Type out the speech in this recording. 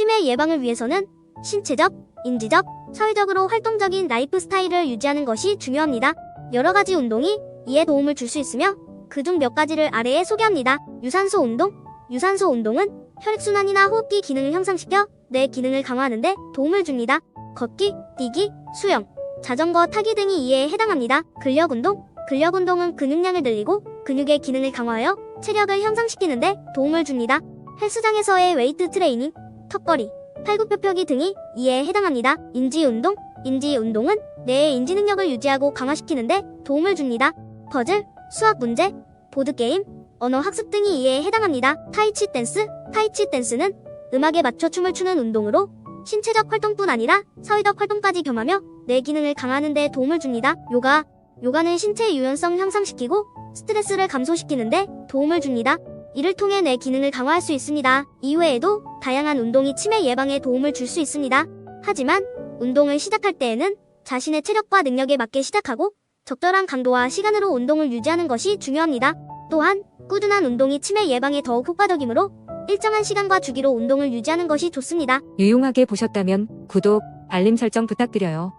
치매 예방을 위해서는 신체적, 인지적, 사회적으로 활동적인 라이프 스타일을 유지하는 것이 중요합니다. 여러 가지 운동이 이에 도움을 줄 수 있으며 그중 몇 가지를 아래에 소개합니다. 유산소 운동. 유산소 운동은 혈액순환이나 호흡기 기능을 향상시켜 뇌 기능을 강화하는 데 도움을 줍니다. 걷기, 뛰기, 수영, 자전거 타기 등이 이에 해당합니다. 근력 운동. 근력 운동은 근육량을 늘리고 근육의 기능을 강화하여 체력을 향상시키는 데 도움을 줍니다. 헬스장에서의 웨이트 트레이닝, 턱걸이, 팔굽혀펴기 등이 이에 해당합니다. 인지 운동. 인지 운동은 뇌의 인지 능력을 유지하고 강화시키는데 도움을 줍니다. 퍼즐, 수학 문제, 보드게임, 언어 학습 등이 이에 해당합니다. 타이치 댄스, 타이치 댄스는 음악에 맞춰 춤을 추는 운동으로 신체적 활동뿐 아니라 사회적 활동까지 겸하며 뇌 기능을 강화하는 데 도움을 줍니다. 요가, 요가는 신체 유연성 향상시키고 스트레스를 감소시키는데 도움을 줍니다. 이를 통해 뇌 기능을 강화할 수 있습니다. 이외에도 다양한 운동이 치매 예방에 도움을 줄 수 있습니다. 하지만 운동을 시작할 때에는 자신의 체력과 능력에 맞게 시작하고 적절한 강도와 시간으로 운동을 유지하는 것이 중요합니다. 또한 꾸준한 운동이 치매 예방에 더욱 효과적이므로 일정한 시간과 주기로 운동을 유지하는 것이 좋습니다. 유용하게 보셨다면 구독, 알림 설정 부탁드려요.